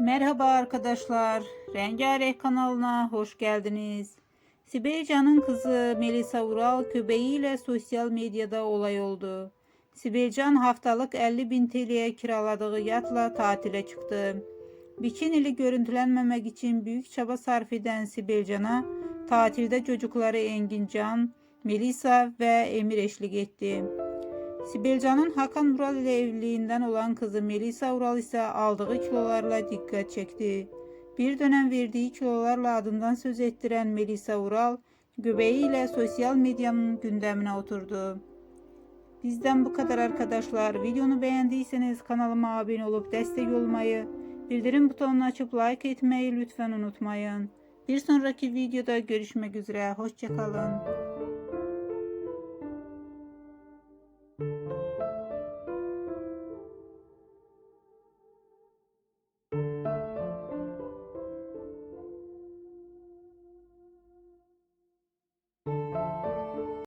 Merhaba arkadaşlar. Rengarenk kanalına hoş geldiniz. Sibel Can'ın kızı Melisa Ural köpeğiyle sosyal medyada olay oldu. Sibel Can haftalık 50 bin TL'ye kiraladığı yatla tatile çıktı. Bikinili görüntülenmemek için büyük çaba sarf eden Sibel Can'a tatilde çocukları Engin Can, Melisa ve Emir eşlik etti. Sibel Can'ın Hakan Ural ile evliliğinden olan kızı Melisa Ural ise aldığı kilolarla dikkat çekti. Bir dönem verdiği kilolarla adından söz ettiren Melisa Ural, göbeğiyle sosyal medyanın gündemine oturdu. Bizden bu kadar arkadaşlar. Videonu beğendiyseniz kanalıma abone olup destek olmayı, bildirim butonunu açıp like etmeyi lütfen unutmayın. Bir sonraki videoda görüşmek üzere. Hoşçakalın.